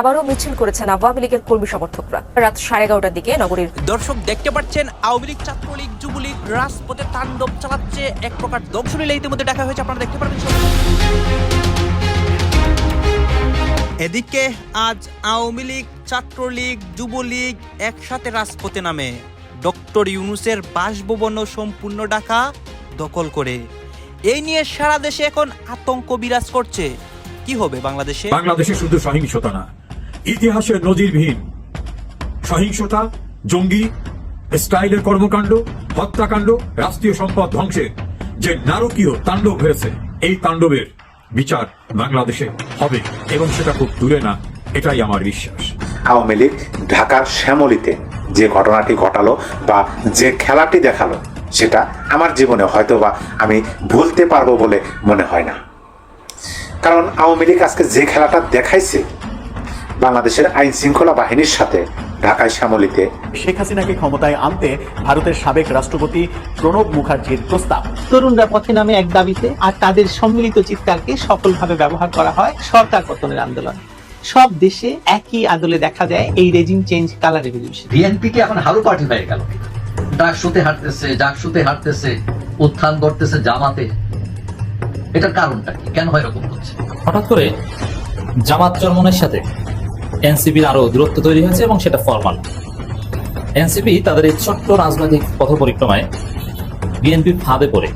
আবারও মিছিল করেছেন আওয়ামী লীগের কর্মী সমর্থকরা। রাত সাড়ে এগারোটার দিকে নগরীর দর্শক দেখতে পাচ্ছেন, আওয়ামী লীগ ছাত্রলীগ, যুবলীগ রাজপথে তাণ্ডব চালাচ্ছে, এক প্রকার দংশনীলা ইতিমধ্যে দেখা হয়েছে, আপনারা দেখতে পারবেন এদিকে আজ আওয়ামী লীগ, ছাত্রলীগ, যুবলীগ একসাথে রাজপথে নামে। ডক্টর ইউনুসের বাসভবন সম্পূর্ণ ডাকা দখল করে। এই নিয়ে সারা দেশে এখন আতঙ্ক বিরাজ করছে। কি হবে বাংলাদেশে? বাংলাদেশে শুধু সহিংসতা না ইতিহাসের নজিরবিহীন। সহিংসতা জঙ্গি স্টাইলের কর্মকাণ্ড হত্যাকাণ্ড রাষ্ট্রীয় সম্পদ ধ্বংসের যে নারকীয় তাণ্ডব হয়েছে এই তাণ্ডবের বিচার বাংলাদেশে হবে এবং সেটা খুব দূরে না এটাই আমার বিশ্বাস। আওয়ামী লীগ ঢাকার শ্যামলীতে যে ঘটনাটি ঘটালো বা যে খেলাটি দেখাল সেটা আমার জীবনে হয়তো বা আমি ভুলতে পারব বলে মনে হয় না। কারণ আওয়ামী লীগ আজকে যে খেলাটা দেখাইছে বাংলাদেশের আইন শৃঙ্খলা বাহিনীর সাথে ঢাকায় শ্যামলিতে। শেখ হাসিনাকে ক্ষমতায় আনতে ভারতের সাবেক রাষ্ট্রপতি প্রণব মুখার্জির প্রস্তাব। তরুণরা পথে নামে এক দাবিতে আর তাদের সম্মিলিত চিৎকারকে সফলভাবে ব্যবহার করা হয় সরকার পতনের আন্দোলন। সব দেশে একই আদলে দেখা যায় এই regime change colour revolution BNP কি এখন হারু পার্টি হয়ে গেল। ডাকসুতে হাঁটতেছে ডাকসুতে হাঁটতেছে উত্থান করতেছে জামাতে। এটার কারণটা কি? কেন হয় এরকম হচ্ছে? হঠাৎ করে জামাত চরমনের সাথে এনসিপির আরও দূরত্ব তৈরি হয়েছে এবং সেটা ফরমাল এনসিপি তাদের এই ছোট্ট রাজনৈতিক পথ পরিক্রমায় বিএনপির ফাঁদে পড়ে।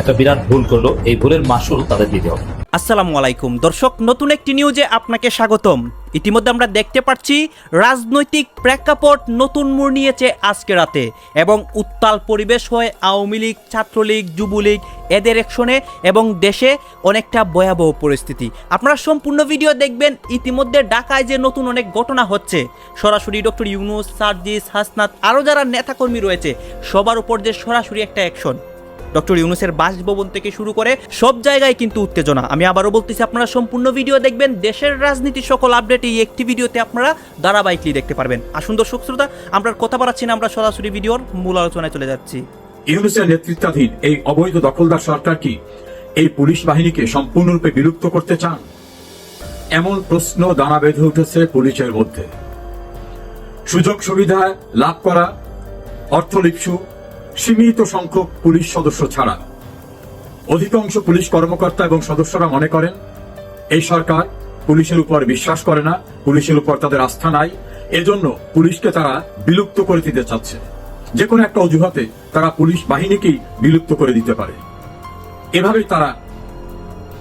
একটা বিরাট ভুল করল এই ভুলের মাসুল তাদের দিতে হবে। আসসালামু আলাইকুম। দর্শক নতুন একটি নিউজে আপনাকে স্বাগতম। ইতিমধ্যে আমরা দেখতে পাচ্ছি রাজনৈতিক প্রেক্ষাপট নতুন মোড় নিয়েছে আজকে রাতে এবং উত্তাল পরিবেশ হয় আওয়ামী লীগ, ছাত্রলীগ, যুবলীগ এদের একশনে এবং দেশে অনেকটা ভয়াবহ পরিস্থিতি। আপনারা সম্পূর্ণ ভিডিও দেখবেন, ইতিমধ্যে ঢাকায় যে নতুন অনেক ঘটনা হচ্ছে। সরাসরি ডক্টর ইউনুস, সার্জিস, হাসনাত আরও যারা নেতাকর্মী রয়েছে, সবার উপর যে সরাসরি একটা অ্যাকশন ডক্টর ইউনুসের বাসভবন থেকে শুরু করে সব জায়গায় কিন্তু উত্তেজনা। আমি আবারও বলতেছি, আপনারা সম্পূর্ণ ভিডিও দেখবেন, দেশের রাজনীতির সকল আপডেট এই একটি ভিডিওতে আপনারা ধারাবাহিকলি দেখতে পারবেন। আসুন দর্শক শ্রোতা, আমরা কথা বাড়াচ্ছি না, আমরা সরাসরি ভিডিওর মূল আলোচনায় চলে যাচ্ছি। ইউনুসের নেতৃত্বাধীন এই অবৈধ দখলদার সরকার কি এই পুলিশ বাহিনীকে সম্পূর্ণরূপে বিলুপ্ত করতে চান? এমন প্রশ্ন দানা বেঁধে উঠেছে পুলিশের মধ্যে। সুযোগ সুবিধা লাভ করা অর্থলিপসু সীমিত সংখ্যক পুলিশ সদস্য ছাড়া। অধিকাংশ পুলিশ কর্মকর্তা এবং সদস্যরা মনে করেন, এই সরকার পুলিশের উপর বিশ্বাস করে না, পুলিশের উপর তাদের আস্থা নাই, এজন্য পুলিশকে তারা বিলুপ্ত করে দিতে চাচ্ছে। যে কোনো একটা অজুহাতে তারা পুলিশ বাহিনীকেই বিলুপ্ত করে দিতে পারে। এভাবেই তারা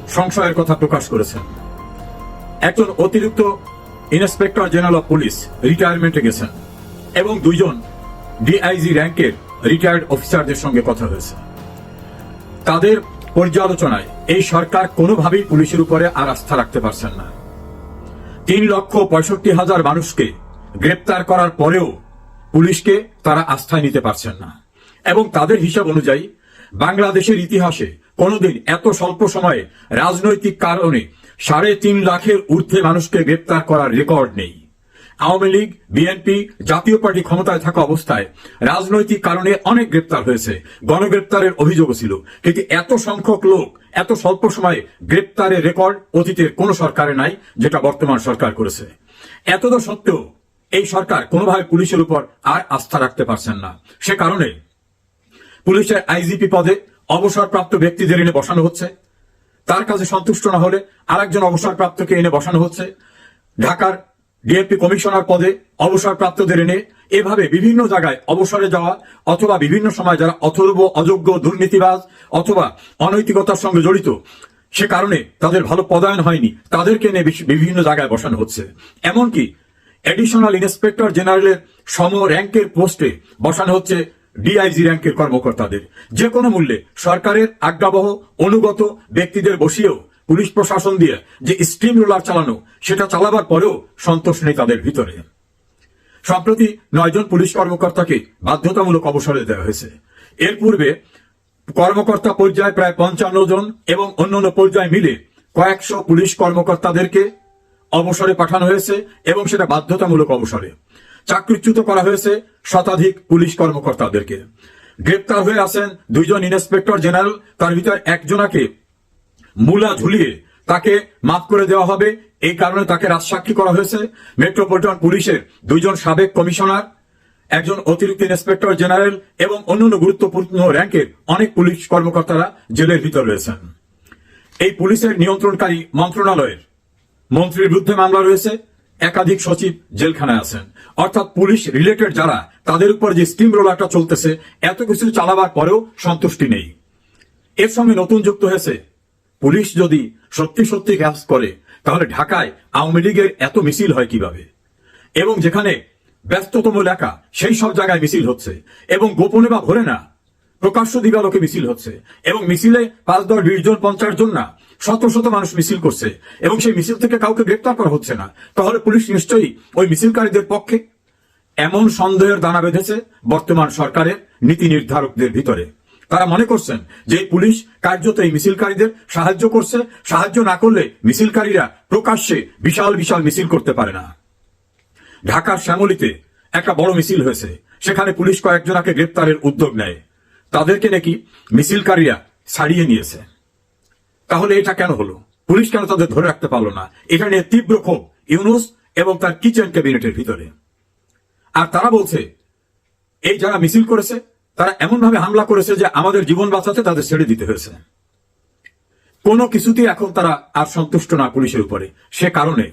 সংশয়ের কথা প্রকাশ করেছেন। একজন অতিরিক্ত ইন্সপেক্টর জেনারেল অফ পুলিশ রিটায়ারমেন্টে গেছেন এবং দুইজন ডিআইজি র্যাঙ্কের রিটায়ার্ড অফিসারদের সঙ্গে কথা হয়েছে। তাদের পর্যালোচনায় এই সরকার কোনোভাবেই পুলিশের উপরে আর আস্থা রাখতে পারছেন না। তিন লক্ষ পঁয়ষট্টি হাজার মানুষকে গ্রেপ্তার করার পরেও পুলিশকে তারা আস্থায় নিতে পারছেন না। এবং তাদের হিসাব অনুযায়ী বাংলাদেশের ইতিহাসে কোনোদিন এত স্বল্প সময়ে রাজনৈতিক কারণে সাড়ে তিন লাখের ঊর্ধ্বে মানুষকে গ্রেপ্তার করার রেকর্ড নেই। আওয়ামী লীগ, বিএনপি জাতীয় পার্টি ক্ষমতায় থাকা অবস্থায় রাজনৈতিক কারণে অনেক গ্রেপ্তার হয়েছে। গণগ্রেপ্তারের অভিযোগও ছিল। কিন্তু এত সংখ্যক লোক, এত স্বল্প সময়ে গ্রেপ্তারের রেকর্ড অতীতের কোন সরকারে নাই, যেটা বর্তমান সরকার করেছে। এতদ সত্ত্বেও এই সরকার কোনোভাবে পুলিশের উপর আর আস্থা রাখতে পারছেন না। সে কারণে পুলিশের আইজিপি পদে অবসরপ্রাপ্ত ব্যক্তিদের এনে বসানো হচ্ছে। তার কাছে সন্তুষ্ট না হলে আরেকজন অবসরপ্রাপ্তকে এনে বসানো হচ্ছে। ঢাকার ডিএপি কমিশনার পদে অবসরপ্রাপ্তদের এনে এভাবে বিভিন্ন জায়গায় অবসরে যাওয়া অথবা বিভিন্ন সময় যারা অথর্ব, অযোগ্য, দুর্নীতিবাজ অথবা অনৈতিকতার সঙ্গে জড়িত, সে কারণে তাদের ভালো পদায়ন হয়নি। তাদেরকে এনে বিভিন্ন জায়গায় বসানো হচ্ছে। এমনকি এডিশনাল ইন্সপেক্টর জেনারেলের সম র্যাঙ্কের পোস্টে বসানো হচ্ছে ডিআইজি র্যাঙ্কের কর্মকর্তাদের। যে কোনো মূল্যে সরকারের আজ্ঞাবহ, অনুগত ব্যক্তিদের বসিয়েও পুলিশ প্রশাসন দিয়ে যে স্টিম রোলার চালানো, সেটা চালাবার পরেও সন্তোষ নেই তাদের ভিতরে। সম্প্রতি নয়জন পুলিশ কর্মকর্তাকে বাধ্যতামূলক অবসরে দেওয়া হয়েছে। এর পূর্বে কর্মকর্তা পর্যায়ে প্রায় পঞ্চান্ন জন এবং অন্যান্য পর্যায়ে মিলে কয়েকশো পুলিশ কর্মকর্তাদেরকে অবসরে পাঠানো হয়েছে এবং সেটা বাধ্যতামূলক অবসরে। চাকরিচ্যুত করা হয়েছে শতাধিক পুলিশ কর্মকর্তাদেরকে। গ্রেপ্তার হয়ে আছেন দুইজন ইন্সপেক্টর জেনারেল, তার ভিতর একজনাকে মূলা ঝুলিয়ে তাকে মাফ করে দেওয়া হবে। এই কারণে তাকে রাজসাক্ষী করা হয়েছে। মেট্রোপলিটন পুলিশের দুইজন সাবেক কমিশনার, একজন অতিরিক্ত ইন্সপেক্টর জেনারেল এবং অন্যান্য গুরুত্বপূর্ণ র্যাঙ্কের অনেক পুলিশ কর্মকর্তারা জেলের ভিতর রয়েছেন। এই পুলিশের নিয়ন্ত্রণকারী মন্ত্রণালয়ের মন্ত্রীর বিরুদ্ধে মামলা রয়েছে। একাধিক সচিব জেলখানায় আছেন। অর্থাৎ পুলিশ রিলেটেড যারা, তাদের উপর যে স্টিম রোলারটা চলতেছে, এত কিছু চালাবার পরেও সন্তুষ্টি নেই। এর সঙ্গে নতুন যুক্ত হয়েছে পুলিশ যদি সত্যি সত্যি কাজ করে, তাহলে ঢাকায় আওয়ামী লীগের এত মিছিল হয় কীভাবে? এবং যেখানে ব্যস্ততম এলাকা, সেই সব জায়গায় মিছিল হচ্ছে। এবং গোপনে বা ভরে না, প্রকাশ্য দিবালোকে মিছিল হচ্ছে। এবং মিছিলে পাঁচ দশ বিশ জন, পঞ্চাশ জন না, শত শত মানুষ মিছিল করছে। এবং সেই মিছিল থেকে কাউকে গ্রেপ্তার করা হচ্ছে না। তাহলে পুলিশ নিশ্চয়ই ওই মিছিলকারীদের পক্ষে এমন সন্দেহের দানা বেঁধেছে বর্তমান সরকারের নীতি নির্ধারকদের ভিতরে। তারা মনে করছেন যে পুলিশ কার্যত এই মিছিলকারীদের সাহায্য করছে। সাহায্য না করলে মিছিলকারীরা প্রকাশ্যে বিশাল বিশাল মিছিল করতে পারে না। ঢাকার শ্যামলিতে একটা বড় মিছিল হয়েছে। সেখানে পুলিশ কয়েকজনাকে গ্রেপ্তারের উদ্যোগ নেয়। তাদেরকে নাকি মিছিলকারীরা ছাড়িয়ে নিয়েছে। তাহলে এটা কেন হলো? পুলিশ কেন তাদের ধরে রাখতে পারল না? এটা নিয়ে তীব্র ক্ষোভ ইউনুস এবং তার কিচেন ক্যাবিনেটের ভিতরে। আর তারা বলছে, এই যারা মিছিল করেছে তারা এমন ভাবে হামলা করেছে যে আমাদের জীবন বাঁচাতে তাদের ছেড়ে দিতে হয়েছে। কোনো কিছুতেই এখন তারা আর সন্তুষ্ট না পুলিশের উপরে। সে কারণে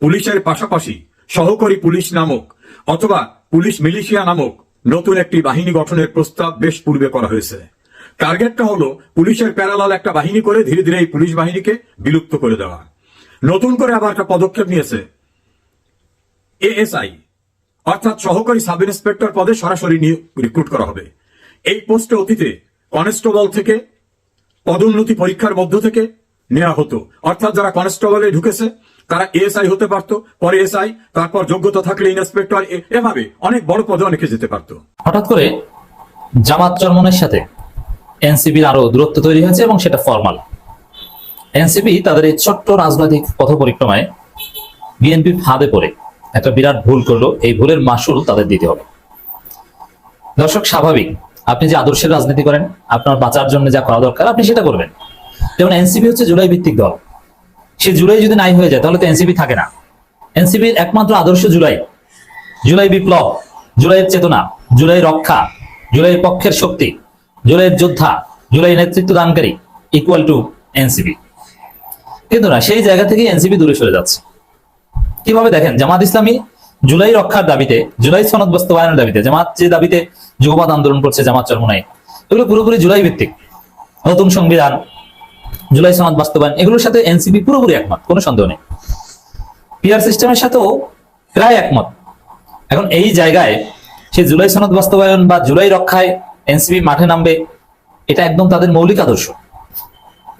পুলিশের পাশাপাশি সহকারী পুলিশ নামক অথবা পুলিশ মিলিশিয়া নামক নতুন একটি বাহিনী গঠনের প্রস্তাব বেশ পূর্বে করা হয়েছে। টার্গেটটা হলো পুলিশের প্যারালাল একটা বাহিনী করে ধীরে ধীরে এই পুলিশ বাহিনীকে বিলুপ্ত করে দেওয়া। নতুন করে আবার একটা পদক্ষেপ নিয়েছে। এএসআই অর্থাৎ সহকারী সাব ইন্সপেক্টর পদে সরাসরি রিক্রুট করা হবে। এই পোস্টে অতীতে কনস্টেবল থেকে, পদোন্নতি পরীক্ষার মধ্য থেকে নেওয়া হতো। অর্থাৎ যারা কনস্টেবলে ঢুকেছে, তারা এএসআই হতে পারতো, পরে এসআই তারপর যোগ্যতা থাকলে ইন্সপেক্টর এভাবে অনেক বড় পদে অনেকে যেতে পারতো। হঠাৎ করে জামাত চরমনের সাথে এনসিপির আরও দূরত্ব তৈরি হয়েছে এবং সেটা ফরমাল। এনসিপি তাদের এই ছোট্ট রাজনৈতিক পথ পরিক্রমায় বিএনপি ফাঁদে পড়ে। একটা বিরাট ভুল করল, এই ভুলের মাসুল তাদের দিতে হবে। দর্শক, স্বাভাবিক, আপনি যে আদর্শের রাজনীতি করেন, আপনার বাঁচার জন্য যা করা দরকার, আপনি সেটা করবেন। যেমন এনসিপি হচ্ছে জুলাই ভিত্তিক দল। সে জুলাই যদি নাই হয়ে যায়, তাহলে তো এনসিপি থাকে না। এনসিপির একমাত্র আদর্শ জুলাই। জুলাই বিপ্লব, জুলাইয়ের চেতনা, জুলাই রক্ষা জুলাইয়ের পক্ষের শক্তি, জুলাইয়ের যোদ্ধা, জুলাই নেতৃত্ব দানকারী ইকুয়াল টু এনসিপি। কিন্তু না, সেই জায়গা থেকে এনসিপি দূরে সরে যাচ্ছে। কীভাবে দেখেন? জামাত ইসলামী জুলাই রক্ষার দাবিতে, জুলাই সনদ বাস্তবায়নের দাবিতে, জামাত যে দাবিতে যুগবাদ আন্দোলন করছে জামাত চরমনাই, এগুলো পুরোপুরি জুলাই ভিত্তিক নতুন সংবিধান, জুলাই সনদ বাস্তবায়ন, এগুলোর সাথে এনসিপি পুরোপুরি একমত, কোনো সন্দেহ নেই। পিআর সিস্টেমের সাথেও প্রায় একমত। এখন এই জায়গায় সে জুলাই সনদ বাস্তবায়ন বা জুলাই রক্ষায় এনসিপি মাঠে নামবে, এটা একদম তাদের মৌলিক আদর্শ।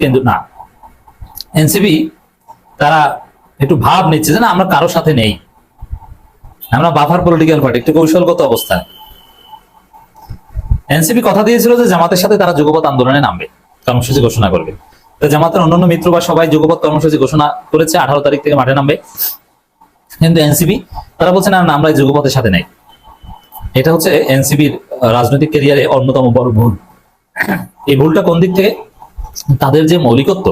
কিন্তু না। এনসিপি, তারা একটু ভাব নিচ্ছে যে না, আমরা কারোর সাথে নেই। আমরা বাফার পলিটিক্যাল পার্টি একটু কৌশলগত অবস্থায় এনসিপি কথা দিয়েছিল যে জামাতের সাথে তারা যুগপৎ আন্দোলনে নামবে, কর্মসূচি ঘোষণা করবে। তো জামাতের অন্যান্য মিত্র বা সবাই যুগপৎ কর্মসূচি ঘোষণা করেছে, আঠারো তারিখ থেকে মাঠে নামবে। কিন্তু এনসিপি, তারা বলছে না আমরা যুগপথের সাথে নেই। এটা হচ্ছে এনসিপির রাজনৈতিক ক্যারিয়ারে অন্যতম বড় ভুল। এই ভুলটা কোন দিক থেকে? তাদের যে মৌলিকত্ব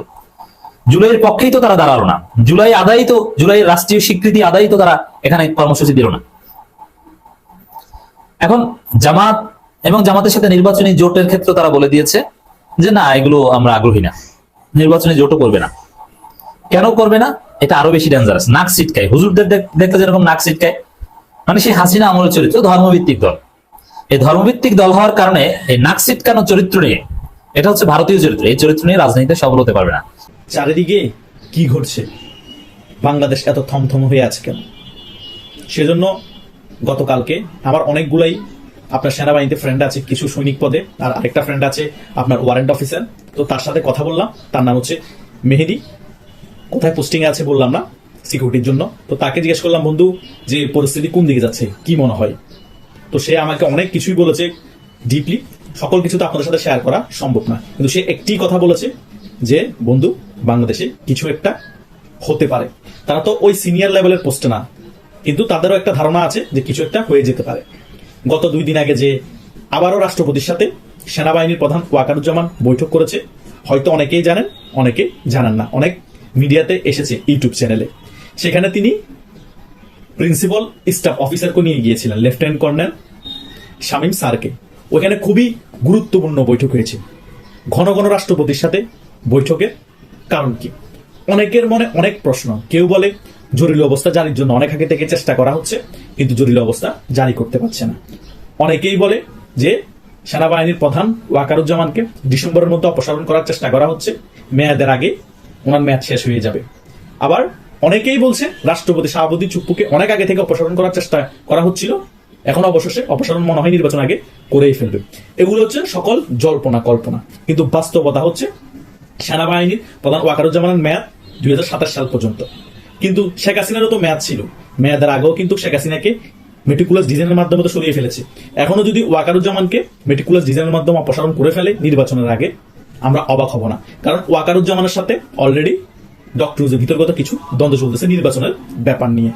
জুলাইয়ের পক্ষেই তো তারা দাঁড়াল না। জুলাই আদায়ই তো, জুলাইয়ের রাষ্ট্রীয় স্বীকৃতি আদায়ই তো তারা এখানে কর্মসূচি দিল না। এখন জামাত এবং জামাতের সাথে নির্বাচনী জোটের ক্ষেত্রে তারা বলে দিয়েছে যে, না, এগুলো আমরা আগ্রহী না। নির্বাচনী জোটও করবে না। কেন করবে না? এটা আরও বেশি ডেঞ্জারাস নাক সিটকায় হুজুরদের দেখ- দেখতে যেরকম নাক সিটকায় মানে সেই হাসিনা আমলের চরিত্র ধর্মভিত্তিক দল। এই ধর্মভিত্তিক দল হওয়ার কারণে এই নাক সিটকানো চরিত্র নিয়ে, এটা হচ্ছে ভারতীয় চরিত্র। এই চরিত্র নিয়ে রাজনীতিতে সফল হতে পারবে না। চারিদিকে কি ঘটছে? বাংলাদেশ এত থমথম হয়ে আছে কেন? সেজন্য গতকালকে আমার অনেকগুলাই আপনার সেনাবাহিনীতে ফ্রেন্ড আছে, কিছু সৈনিক পদে, আর আরেকটা ফ্রেন্ড আছে আপনার ওয়ারেন্ট অফিসার তো তার সাথে কথা বললাম, তার নাম হচ্ছে মেহেদি। কোথায় পোস্টিং আছে বললাম না সিকিউরিটির জন্য। তো তাকে জিজ্ঞেস করলাম, বন্ধু, যে পরিস্থিতি কোন দিকে যাচ্ছে? কি মনে হয়? তো সে আমাকে অনেক কিছুই বলেছে ডিপলি সকল কিছু তো আপনাদের সাথে শেয়ার করা সম্ভব না। কিন্তু সে একটি কথা বলেছে যে, বন্ধু বাংলাদেশে কিছু একটা হতে পারে। তারা তো ওই সিনিয়র লেভেলের পোস্টে না। কিন্তু তাদেরও একটা ধারণা আছে যে কিছু একটা হয়ে যেতে পারে। গত দুই দিন আগে যে আবারও রাষ্ট্রপতির সাথে সেনাবাহিনীর প্রধান ওয়াকারুজ্জামান বৈঠক করেছে, হয়তো অনেকেই জানেন, অনেকে জানেন না। অনেক মিডিয়াতে এসেছে ইউটিউব চ্যানেলে। সেখানে তিনি প্রিন্সিপাল স্টাফ অফিসারকে নিয়ে গিয়েছিলেন, লেফটেন্যান্ট কর্নেল শামীম স্যারকে। ওখানে খুবই গুরুত্বপূর্ণ বৈঠক হয়েছে। ঘন ঘন রাষ্ট্রপতির সাথে বৈঠকের কারণ কি? অনেকের মনে অনেক প্রশ্ন। কেউ বলে জরুরি অবস্থা জারির জন্য অনেক আগে থেকে চেষ্টা করা হচ্ছে, কিন্তু জরুরি অবস্থা জারি করতে পারছে না। অনেকেই বলে যে সেনাবাহিনীর প্রধান ওয়াকারুজ্জামানকে ডিসেম্বরের মধ্যে অপসারণ করার চেষ্টা করা হচ্ছে। মেয়াদের আগে ওনার মেয়াদ শেষ হয়ে যাবে। আবার অনেকেই বলছে রাষ্ট্রপতি শাহাবুদ্দিন চুপ্পুকে অনেক আগে থেকে অপসারণ করার চেষ্টা করা হচ্ছিল। এখন অবশেষে অপসারণ মনে হয় নির্বাচন আগে করেই ফেলবে। এগুলো হচ্ছে সকল জল্পনা কল্পনা কিন্তু বাস্তবতা হচ্ছে সেনাবাহিনীর প্রধান ওয়াকারুজ্জামানের মেয়াদ দুই সাল পর্যন্ত। কিন্তু শেখ হাসিনারও তো মেয়াদ ছিল। মেয়াদের আগেও কিন্তু শেখ হাসিনাকে মেটিকুলাস ডিজাইনের মাধ্যমে তো সরিয়ে ফেলেছে। এখনও যদি ওয়াকারুজ্জামানকে মেটিকুলাস ডিজাইনের মাধ্যমে অপসারণ করে ফেলে নির্বাচনের আগে, আমরা অবাক হব না। কারণ ওয়াকারুজ্জামানের সাথে অলরেডি ডক্টর ভিতরগত কিছু দ্বন্দ্ব চলতেছে নির্বাচনের ব্যাপার নিয়ে।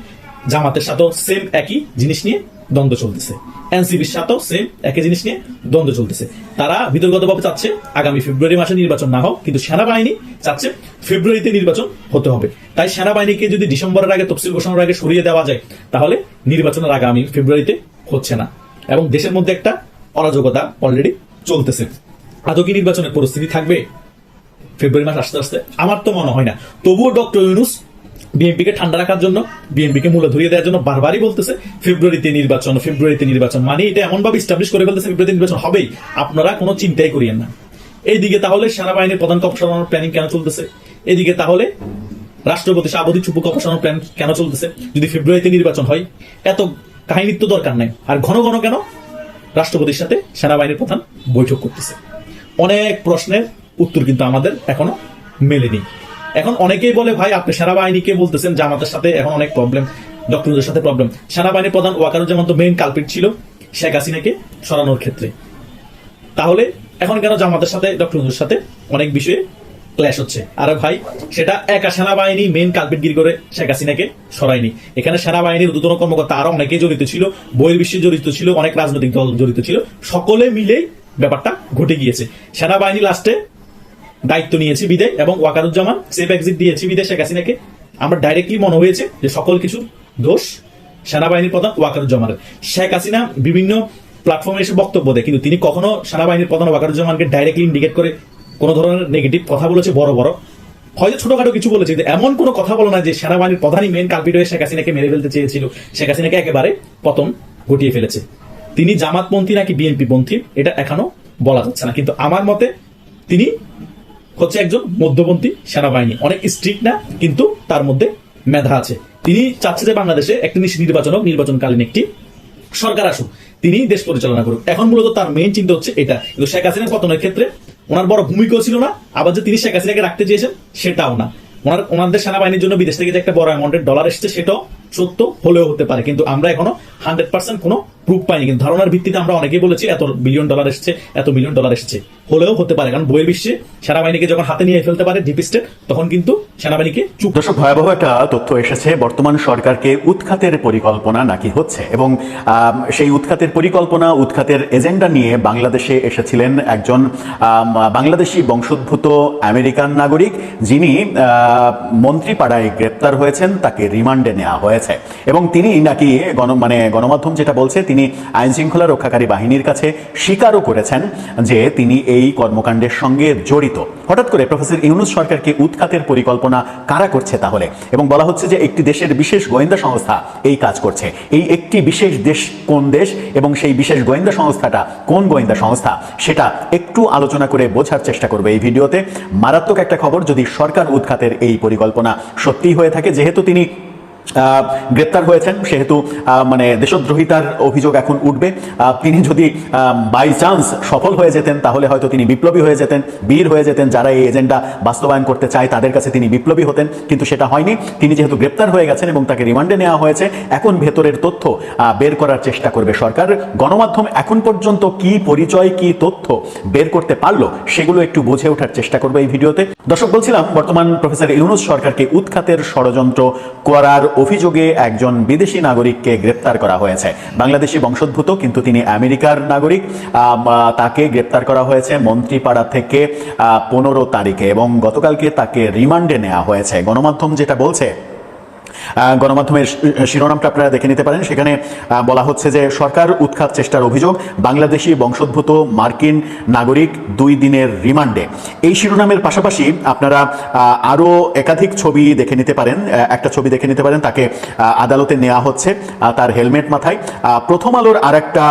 জামাতের সাথেও সেম একই জিনিস নিয়ে দ্বন্দ্ব চলতেছে। এনসিবির সাথেও সেম একই জিনিস নিয়ে দ্বন্দ্ব চলতেছে। তারা বিতর্কতভাবে চাচ্ছে আগামী ফেব্রুয়ারি মাসে নির্বাচন না হোক, কিন্তু সেনাবাহিনী চাচ্ছে ফেব্রুয়ারিতে নির্বাচন হতে হবে। তাই সেনাবাহিনীকে যদি ডিসেম্বরের আগে তফসিল ঘোষণার আগে সরিয়ে দেওয়া যায়, তাহলে নির্বাচনের আগামী ফেব্রুয়ারিতে হচ্ছে না। এবং দেশের মধ্যে একটা অরাজকতা অলরেডি চলতেছে। আদৌ কি নির্বাচনের পরিস্থিতি থাকবে ফেব্রুয়ারি মাস আসতে আসতে? আমার তো মনে হয় না। তবুও ডক্টর ইউনুস বিএনপিকে ঠান্ডা রাখার জন্য বিএনপিকে মূল্য ধরিয়ে দেওয়ার জন্য বারবারই বলতেছে, ফেব্রুয়ারিতে নির্বাচন ফেব্রুয়ারিতে নির্বাচন। মানে এটা এমন ভাবে স্টাবলিশ করে ফেলতেছে, ফেব্রুয়ারিতে নির্বাচন হবেই। আপনারা কোনো চিন্তাই করিয়েন না। এইদিকে তাহলে সেনাবাহিনীর প্রধান অপসারণের প্ল্যানিং কেন চলতেছে? এদিকে তাহলে রাষ্ট্রপতি সাবধি চুপুকে অপসারণের প্ল্যান কেন চলতেছে? যদি ফেব্রুয়ারিতে নির্বাচন হয়, এত কাহিনীর তো দরকার নাই। আর ঘন ঘন কেন? রাষ্ট্রপতির সাথে সেনাবাহিনীর প্রধান বৈঠক করতেছে। অনেক প্রশ্নের উত্তর কিন্তু আমাদের এখনও মেলেনি। এখন অনেকেই বলে, ভাই, আপনি সেনাবাহিনীকে বলতেছেন? জামাতের সাথে এখন অনেক প্রবলেম ডক্টরদের সাথে প্রবলেম সেনাবাহিনীর প্রধান ওয়াকারুজ্জামান তো মেইন কালপিট ছিল শেখ হাসিনাকে সরানোর ক্ষেত্রে। তাহলে এখন কেন জামাতের সাথে ডক্টরদের সাথে অনেক বিষয়ে ক্ল্যাশ হচ্ছে? আর ভাই, সেটা একা সেনাবাহিনী মেন কালপিটগিরি করে শেখ হাসিনাকে সরায়নি। এখানে সেনাবাহিনীর উদ্বোধন কর্মকর্তা আরও অনেকেই জড়িত ছিল বহির্বিশ্বে জড়িত ছিল, অনেক রাজনৈতিক দল জড়িত ছিল, সকলে মিলেই ব্যাপারটা ঘটে গিয়েছে। সেনাবাহিনী লাস্টে দায়িত্ব নিয়েছে বিদে এবং ওয়াকারুজ্জামান সেফ এক্সিট দিয়েছে বিদে শেখ হাসিনাকে। আমরা ডাইরেক্টলি মনে হয়েছে যে সকল কিছু দোষ সেনাবাহিনীর প্রধান ওয়াকারুজ্জামানের। শেখ হাসিনা বিভিন্ন প্ল্যাটফর্মে এসে বক্তব্য দেয়, কিন্তু তিনি কখনো সেনাবাহিনীর প্রধান ওয়াকারুজ্জামানকে ডাইরেক্টলি ইন্ডিকেট করে কোনো ধরনের নেগেটিভ কথা বলেছে, বড় বড়। হয়তো ছোটখাটো কিছু বলেছে এমন কোনো কথা বলো না যে সেনাবাহিনীর প্রধানই মেন কালপিট হয়ে শেখ হাসিনাকে মেরে ফেলতে চেয়েছিল। শেখ হাসিনাকে একেবারে পতন ঘটিয়ে ফেলেছে। তিনি জামাতপন্থী নাকি বিএনপি পন্থী, এটা এখনও বলা যাচ্ছে না। কিন্তু আমার মতে তিনি হচ্ছে একজন মধ্যপন্থী সেনাবাহিনী। অনেক স্ট্রিক্ট না, কিন্তু তার মধ্যে মেধা আছে। তিনি চাচ্ছে যে বাংলাদেশে একটি নির্বাচন হোক, নির্বাচনকালীন একটি সরকার আসুক। তিনি দেশ পরিচালনা করুক। এখন মূলত তার মেইন চিন্তা হচ্ছে এটা। কিন্তু শেখ হাসিনার পতনের ক্ষেত্রে ওনার বড় ভূমিকাও ছিল না, আবার যে তিনি শেখ হাসিনাকে রাখতে চেয়েছেন, সেটাও না। ওনার ওনাদের সেনাবাহিনীর জন্য বিদেশ থেকে যে একটা বড় অ্যামাউন্টের ডলার এসেছে, সেটাও সত্য হলেও হতে পারে। কিন্তু আমরা এখনও হান্ড্রেড পার্সেন্ট কোনো প্রুফ পাইনি। কিন্তু ধারণার ভিত্তিতে আমরা অনেকেই বলেছি এত বিলিয়ন ডলার এসেছে এত মিলিয়ন ডলার এসেছে। হলেও হতে পারে। কারণ বইয়ের বিশ্বে সেনাবাহিনীকে যখন হাতে নিয়ে ফেলতে পারে ডিপ স্টেট তখন কিন্তু সেনাবাহিনীকে চুপ দর্শক ভয়াবহ একটা তথ্য এসেছে। বর্তমান সরকারকে উৎখাতের পরিকল্পনা নাকি হচ্ছে? এবং সেই উৎখাতের পরিকল্পনা উৎখাতের এজেন্ডা নিয়ে বাংলাদেশে এসেছিলেন একজন বাংলাদেশি বংশোদ্ভূত আমেরিকান নাগরিক যিনি আহ, মন্ত্রীপাড়ায় গ্রেপ্তার হয়েছেন। তাকে রিমান্ডে নেওয়া হয়েছে। এবং তিনি নাকি গণ মানে গণমাধ্যম যেটা বলছে, তিনি আইন শৃঙ্খলা রক্ষাকারী বাহিনীর কাছে স্বীকারও করেছেন যে তিনি এই কর্মকাণ্ডের সঙ্গে জড়িত। হঠাৎ করে প্রফেসর ইউনুস সরকারকে উৎখাতের পরিকল্পনা কারা করছে তাহলে? এবং বলা হচ্ছে যে একটি দেশের বিশেষ গোয়েন্দা সংস্থা এই কাজ করছে। এই একটি বিশেষ দেশ কোন দেশ এবং সেই বিশেষ গোয়েন্দা সংস্থাটা কোন গোয়েন্দা সংস্থা, সেটা একটু আলোচনা করে বোঝার চেষ্টা করবে এই ভিডিওতে। মারাত্মক একটা খবর, যদি সরকার উৎখাতের এই পরিকল্পনা সত্যি হয়ে থাকে, যেহেতু তিনি গ্রেপ্তার হয়েছেন, সেহেতু মানে দেশদ্রোহিতার অভিযোগ এখন উঠবে। তিনি যদি বাই চান্স সফল হয়ে যেতেন, তাহলে হয়তো তিনি বিপ্লবী হয়ে যেতেন, বীর হয়ে যেতেন, যারা এই এজেন্ডা বাস্তবায়ন করতে চায়, তাদের কাছে তিনি বিপ্লবী হতেন, কিন্তু সেটা হয়নি। তিনি যেহেতু গ্রেপ্তার হয়ে গেছেন এবং তাকে রিমান্ডে নেওয়া হয়েছে, এখন ভেতরের তথ্য বের করার চেষ্টা করবে সরকার। গণমাধ্যম এখন পর্যন্ত কি পরিচয়, কি তথ্য বের করতে পারল, সেগুলো একটু বুঝে ওঠার চেষ্টা করবে এই ভিডিওতে। দর্শক, বলছিলাম, বর্তমান প্রফেসর ইউনুস সরকারকে উৎখাতের ষড়যন্ত্র করার অভিযোগে একজন বিদেশি নাগরিককে গ্রেপ্তার করা হয়েছে। বাংলাদেশি বংশোদ্ভূত, কিন্তু তিনি আমেরিকার নাগরিক। তাকে গ্রেপ্তার করা হয়েছে মন্ত্রীপাড়া থেকে পনেরো তারিখে এবং গতকালকে তাকে রিমান্ডে নেওয়া হয়েছে। গণমাধ্যম যেটা বলছে গণমাধ্যমের শিরোনামটা আপনারা দেখে নিতে পারেন। সেখানে বলা হচ্ছে যে সরকার উৎখাত চেষ্টার অভিযোগ বাংলাদেশি বংশোদ্ভূত মার্কিন নাগরিক দুই দিনের রিমান্ডে। এই শিরোনামের পাশাপাশি আপনারা আহ, আরও একাধিক ছবি দেখে নিতে পারেন। একটা ছবি দেখে নিতে পারেন তাকে আদালতে নেওয়া হচ্ছে তার হেলমেট মাথায়। প্রথম আলোর আর একটা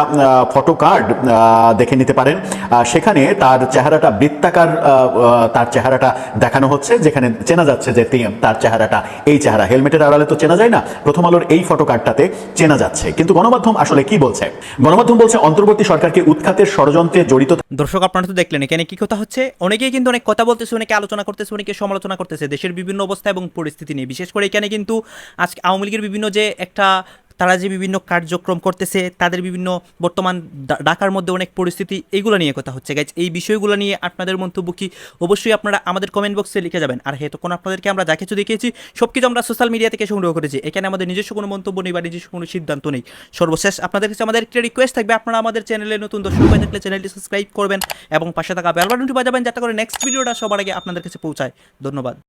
ফটো কার্ড দেখে নিতে পারেন। সেখানে তার চেহারাটা বৃত্তাকার তার চেহারাটা দেখানো হচ্ছে যেখানে চেনা যাচ্ছে যে তার চেহারাটা এই চেহারা। হেলমেটের আড়ালে তো চেনা যায় না। প্রথম আলোর এই ফটো কার্ডটাতে চেনা যাচ্ছে। কিন্তু গণমাধ্যম আসলে কি বলছে? গণমাধ্যম বলছে, অন্তর্বর্তী সরকারকে উৎখাতের ষড়যন্ত্রে জড়িত দর্শক, আপনারা তো দেখলেন এখানে কি কথা হচ্ছে। অনেকেই কিন্তু অনেক কথা বলতেছে, অনেকে আলোচনা করতেছে, অনেকে সমালোচনা করতেছে। দেশের বিভিন্ন অবস্থা এবং পরিস্থিতি নিয়ে। বিশেষ করে এখানে কিন্তু আজকে আওয়ামী লীগের বিভিন্ন যে একটা তারা যে বিভিন্ন কার্যক্রম করতেছে, তাদের বিভিন্ন বর্তমান ঢাকার মধ্যে অনেক পরিস্থিতি এইগুলো নিয়ে কথা হচ্ছে। গাইজ এই বিষয়গুলো নিয়ে আপনাদের মন্তব্য কি? অবশ্যই আপনারা আমাদের কমেন্ট বক্সে লিখে যাবেন। আর কোনো আপনাদেরকে আমরা যা কিছু দেখিয়েছি সব কিছু আমরা সোশ্যাল মিডিয়া থেকে সংগ্রহ করেছি। এখানে আমাদের নিজস্ব কোনো মন্তব্য নেই বা নিজস্ব কোনো সিদ্ধান্ত নেই। সর্বশেষ, আপনাদের কাছে আমাদের একটা রিকোয়েস্ট থাকবে, আপনারা আমাদের চ্যানেলে নতুন দর্শক হয়ে থাকলে চ্যানেলটি সাবস্ক্রাইব করবেন এবং পাশে থাকা বেল বাটনটি বাজাবেন, যাতে করে নেক্সট ভিডিওটা সবার আগে আপনাদের কাছে পৌঁছায়। ধন্যবাদ।